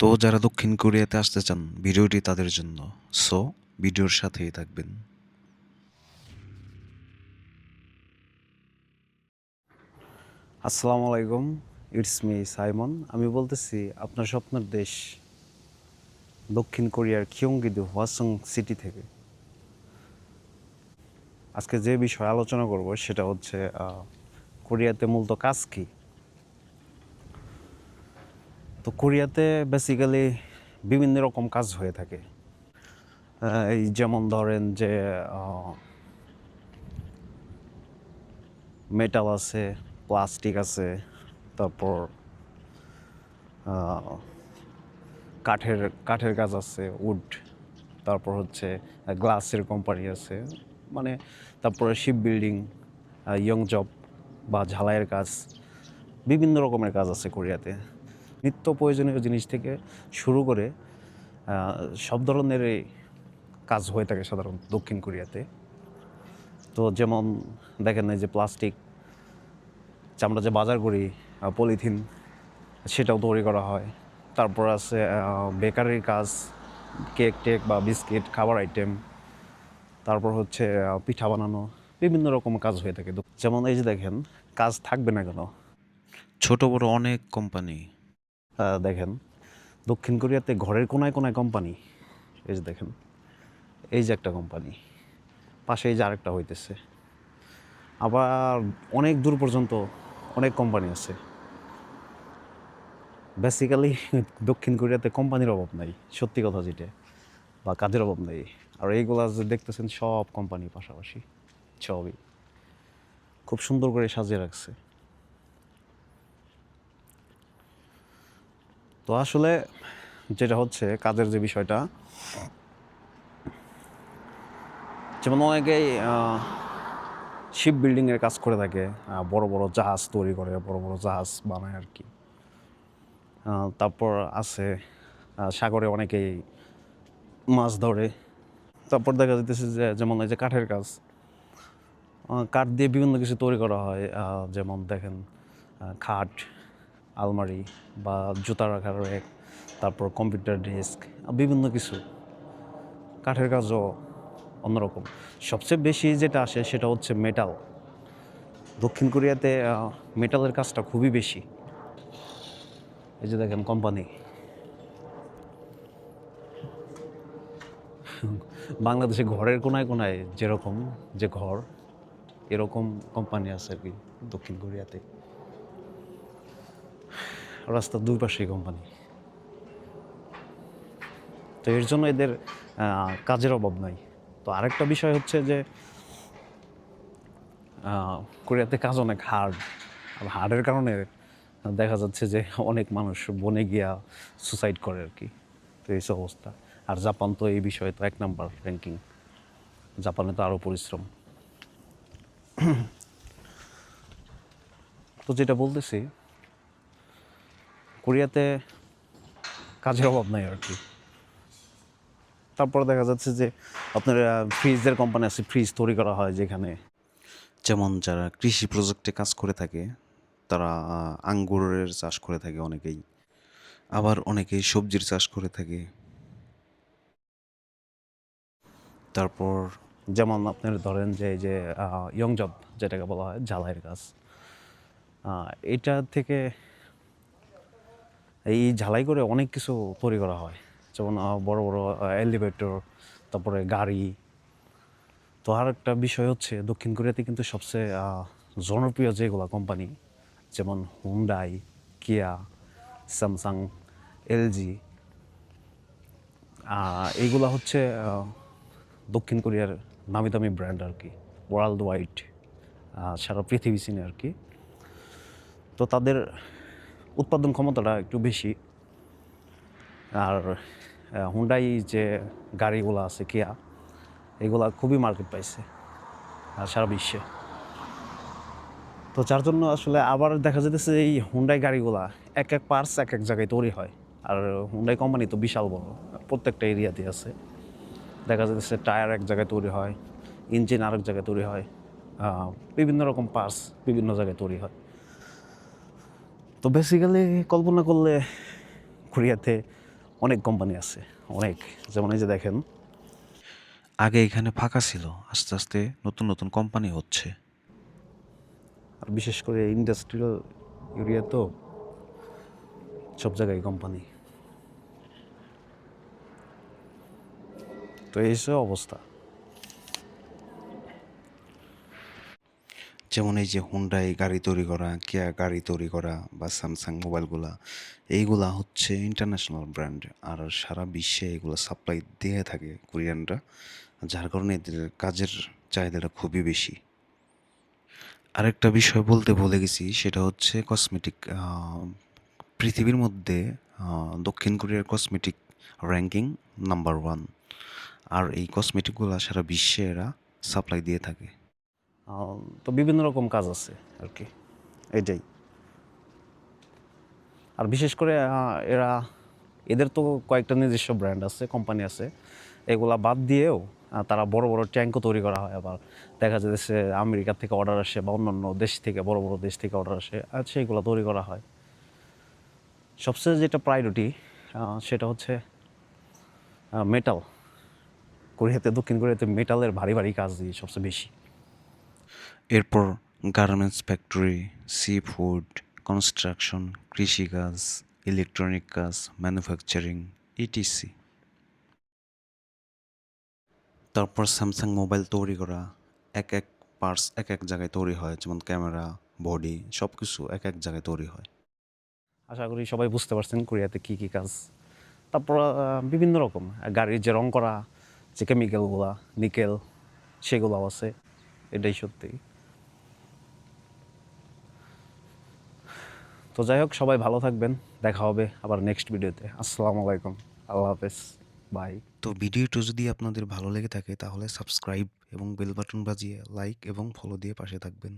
তো যারা দক্ষিণ কোরিয়াতে আসতে চান, ভিডিওটি তাদের জন্য। সো, ভিডিওর সাথেই থাকবেন। আসসালামু আলাইকুম, ইটস মি সাইমন। আমি বলতেছি, আপনার স্বপ্নের দেশ দক্ষিণ কোরিয়ার কিয়ংগিদু, হোয়াসং সিটি থেকে। আজকে যে বিষয়ে আলোচনা করব, সেটা হচ্ছে কোরিয়াতে মূলত কাজ কি? তো কোরিয়াতে বেসিক্যালি বিভিন্ন রকম কাজ হয়ে থাকে। এই যেমন ধরেন যে মেটাল আছে প্লাস্টিক আছে, তারপর কাঠের কাঠের কাজ আছে উড তারপর হচ্ছে গ্লাসের কোম্পানি আছে মানে তারপরে শিপ বিল্ডিং ইয়ং জব বা ঝালাইয়ের কাজ, বিভিন্ন রকমের কাজ আছে কোরিয়াতে। নিত্য প্রয়োজনীয় জিনিস থেকে শুরু করে সব ধরনের কাজ হয়ে থাকে সাধারণত দক্ষিণ কোরিয়াতে। তো যেমন দেখেন এই যে প্লাস্টিক, আমরা যে বাজার করি পলিথিন, সেটাও তৈরি করা হয়। তারপর আছে বেকারির কাজ, কেক টেক বা বিস্কিট, খাবার আইটেম। তারপর হচ্ছে পিঠা বানানো, বিভিন্ন রকম কাজ হয়ে থাকে। যেমন এই যে দেখেন, কাজ থাকবে না কেন? ছোট বড় অনেক কোম্পানি দেখেন, দক্ষিণ কোরিয়াতে ঘরের কোনায় কোনায় কোম্পানি এই যে দেখেন, এই যে একটা কোম্পানি পাশে এই যে আরেকটা হইতেছে। আবার অনেক দূর পর্যন্ত অনেক কোম্পানি আছে। বেসিক্যালি দক্ষিণ কোরিয়াতে কোম্পানির অভাব নাই, সত্যি কথা যেটা, বা কাজের অভাব নেই। আর এইগুলা যে দেখতেছেন, সব কোম্পানি পাশাপাশি, সবই। খুব সুন্দর করে সাজিয়ে রাখছে। তো আসলে যেটা হচ্ছে কাজের যে বিষয়টা, যেমন অনেকেই শিপ বিল্ডিংয়ের কাজ করে থাকে বড় বড় জাহাজ তৈরি করে, বড় বড় জাহাজ বানায় আর কি। তারপর আছে সাগরে অনেকেই মাছ ধরে। তারপর দেখা যাইতেছে যে, যেমন এই যে কাঠের কাজ কাঠ দিয়ে বিভিন্ন কিছু তৈরি করা হয় যেমন দেখেন খাট আলমারি বা জুতা রাখার র্যাক তারপর কম্পিউটার ডেস্ক বিভিন্ন কিছু। কাঠের কাজও অন্যরকম। সবচেয়ে বেশি যেটা আসে সেটা হচ্ছে মেটাল দক্ষিণ কোরিয়াতে মেটালের কাজটা খুবই বেশি। এই যে দেখেন কোম্পানি বাংলাদেশে ঘরের কোনায় কোনায় যেরকম যে ঘর, এরকম কোম্পানি আছে আর কি দক্ষিণ কোরিয়াতে। রাস্তার দুই পাশেই কোম্পানি তো এর জন্য এদের কাজের অভাব নাই। তো আরেকটা বিষয় হচ্ছে যে কোরিয়াতে কাজ অনেক হার্ড আর হার্ডের কারণে দেখা যাচ্ছে যে অনেক মানুষ বনে গিয়া সুসাইড করে আর কি। তো এই অবস্থা। আর জাপান তো এই বিষয়ে তো এক নাম্বার র্যাঙ্কিং জাপানে তো আরও পরিশ্রম। তো যেটা বলতেছি কোরিয়াতে কাজের অভাব নাই আর কি। তারপর দেখা যাচ্ছে যে আপনার ফ্রিজের কোম্পানি আছে ফ্রিজ তৈরি করা হয় যেখানে। যেমন যারা কৃষি প্রজেক্টে কাজ করে থাকে তারা আঙ্গুরের চাষ করে থাকে অনেকেই। আবার অনেকেই সবজির চাষ করে থাকে। তারপর যেমন আপনার ধরেন যে এই যে ইয়ং জব যেটাকে বলা হয় ঝালাইয়ের কাজ এটা থেকে এই ঝালাই করে অনেক কিছু তৈরি করা হয়। যেমন বড় বড় এলিভেটর তারপরে গাড়ি। তো আর একটা বিষয় হচ্ছে, দক্ষিণ কোরিয়াতে কিন্তু সবচেয়ে জনপ্রিয় যেগুলো কোম্পানি যেমন হুন্ডাই কিয়া স্যামসাং এলজি এইগুলা হচ্ছে দক্ষিণ কোরিয়ার নামি দামি ব্র্যান্ড আর কি ওয়ার্ল্ড ওয়াইড সারা পৃথিবী চিনে আর কি তো তাদের উৎপাদন ক্ষমতাটা একটু বেশি। আর হুন্ডাই যে গাড়িগুলো আছে কিয়া এগুলা খুবই মার্কেট পাইছে, আর সারা বিশ্বে। তো যার জন্য আসলে আবার দেখা যেতেছে এই হুন্ডাই গাড়িগুলা এক এক পার্টস এক এক জায়গায় তৈরি হয়। আর হুন্ডাই কোম্পানি তো বিশাল বড়, প্রত্যেকটা এরিয়াতে আছে। দেখা যাচ্ছে টায়ার এক জায়গায় তৈরি হয় ইঞ্জিন আরেক জায়গায় তৈরি হয় বিভিন্ন রকম পার্টস বিভিন্ন জায়গায় তৈরি হয়। তো বেসিক্যালি কল্পনা করলে কোরিয়াতে অনেক কোম্পানি আছে অনেক। যেমন এই যে দেখেন। আগে এখানে ফাঁকা ছিল আস্তে আস্তে নতুন নতুন কোম্পানি হচ্ছে। আর বিশেষ করে ইন্ডাস্ট্রিয়াল এরিয়া তো সব জায়গায় কোম্পানি তো এই অবস্থা। যেমন এই যে হুন্ডাই গাড়ি তৈরি করা কেয়া গাড়ি তৈরি করা বা স্যামসাং মোবাইলগুলা এইগুলা হচ্ছে ইন্টারন্যাশনাল ব্র্যান্ড আর সারা বিশ্বে এগুলো সাপ্লাই দিয়ে থাকে কোরিয়ানরা যার কারণে এদের কাজের চাহিদাটা খুবই বেশি। আরেকটা বিষয় বলতে ভুলে গেছি, সেটা হচ্ছে কসমেটিক পৃথিবীর মধ্যে দক্ষিণ কোরিয়ার কসমেটিক র্যাঙ্কিং নাম্বার ওয়ান আর এই কসমেটিকগুলো সারা বিশ্বে এরা সাপ্লাই দিয়ে থাকে। তো বিভিন্ন রকম কাজ আছে আর কি এটাই। আর বিশেষ করে এরা এদের তো কয়েকটা নিজস্ব ব্র্যান্ড আছে কোম্পানি আছে। এগুলা বাদ দিয়েও তারা বড় বড় ট্যাঙ্কও তৈরি করা হয় আবার। দেখা যাচ্ছে আমেরিকা থেকে অর্ডার আসে বা অন্যান্য দেশ থেকে বড় বড় দেশ থেকে অর্ডার আসে আর সেইগুলো তৈরি করা হয়। সবচেয়ে যেটা প্রায়োরিটি সেটা হচ্ছে মেটাল কোরিয়াতে দক্ষিণ কোরিয়াতে মেটালের ভারী ভারী কাজ দিয়ে সবচেয়ে বেশি। এরপর garments factory sea food construction কৃষিকাজ ইলেকট্রনিক কাজ ম্যানুফ্যাকচারিং ইটিসি তারপর স্যামসাং মোবাইল তৈরি করা, এক এক পার্টস এক এক জায়গায় তৈরি হয়, যেমন ক্যামেরা বডি সব কিছু এক এক জায়গায় তৈরি হয়। আশা করি সবাই বুঝতে পারছেন কোরিয়াতে কী কী কাজ। তারপর বিভিন্ন রকম, গাড়ির যে রং করা, যে কেমিক্যালগুলা নিকেল সেগুলো আছে, এটাই সত্যি। তো যাই হোক, সবাই ভালো থাকবেন। দেখা হবে আবার নেক্সট ভিডিওতে আসসালামু আলাইকুম। আল্লাহ হাফেজ। বাই তো ভিডিওটি যদি আপনাদের ভালো লেগে থাকে, তাহলে সাবস্ক্রাইব এবং বেল বাটন বাজিয়ে লাইক এবং ফলো দিয়ে পাশে থাকবেন।